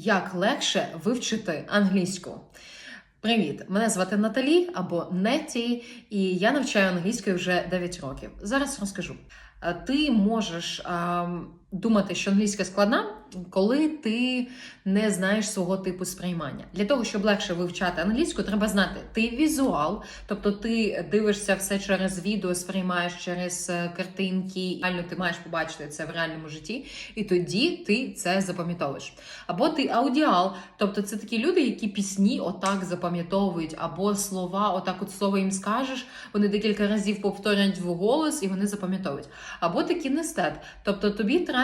Як легше вивчити англійську? Привіт! Мене звати Наталі або Нетті, і я навчаю англійською вже 9 років. Зараз розкажу. Е, Ти можеш а, думати, що англійська складна, коли ти не знаєш свого типу сприймання. Для того, щоб легше вивчати англійську, треба знати, ти візуал, тобто ти дивишся все через відео, сприймаєш через е, картинки, реально ти маєш побачити це в реальному житті, і тоді ти це запам'ятовуєш. Або ти аудіал, тобто це такі люди, які пісні отак запам'ятовують, або слова, отак от слово їм скажеш, вони декілька разів повторюють в голос і вони запам'ятовують. Або ти кінестет, тобто тобі треба.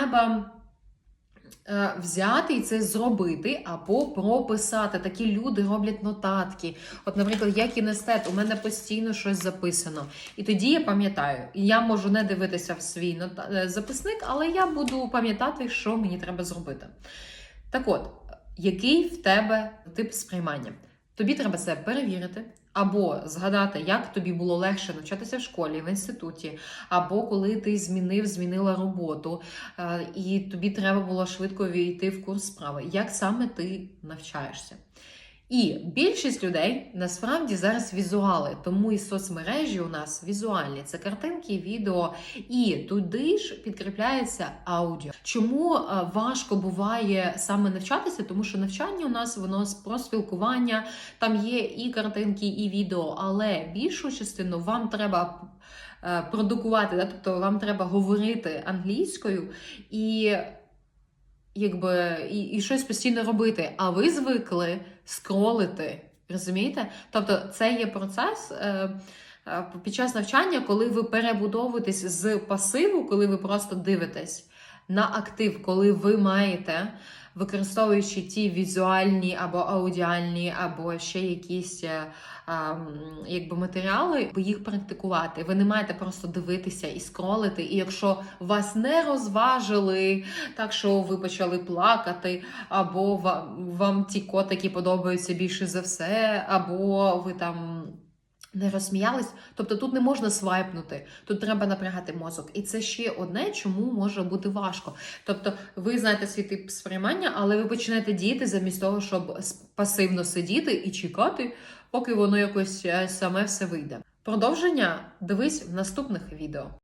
Е, Взяти і це зробити або прописати. Такі люди роблять нотатки. От, наприклад, я кінестет, у мене постійно щось записано. І тоді я пам'ятаю, і я можу не дивитися в свій е, записник, але я буду пам'ятати, що мені треба зробити. Так от, який в тебе тип сприймання? Тобі треба це перевірити, або згадати, як тобі було легше навчатися в школі, в інституті, або коли ти змінив, змінила роботу, е, і тобі треба було швидко війти в курс справи. Як саме ти навчаєшся? І більшість людей насправді зараз візуали, тому і соцмережі у нас візуальні. Це картинки, відео, і туди ж підкріпляється аудіо. Чому е, важко буває саме навчатися? Тому що навчання у нас воно з- про спілкування, там є і картинки, і відео, але більшу частину вам треба. е, Продукувати, да? тобто вам треба говорити англійською і якби і, і щось постійно робити. А ви звикли скролити. Розумієте? Тобто, це є процес. Е, е, під час навчання, коли ви перебудовуєтесь з пасиву, коли ви просто дивитесь на актив, коли ви маєте, використовуючи ті візуальні або аудіальні, або ще якісь е, а, якби матеріали, їх практикувати. Ви не маєте просто дивитися і скролити. І якщо вас не розважили, так що ви почали плакати, або вам, вам ті котики подобаються більше за все, або ви там. Не розсміялись, тобто тут не можна свайпнути, тут треба напрягати мозок. І це ще одне, чому може бути важко. Тобто, ви знаєте свій тип сприймання, але ви починаєте діяти замість того, щоб пасивно сидіти і чекати, поки воно якось е, саме все вийде. Продовження дивись в наступних відео.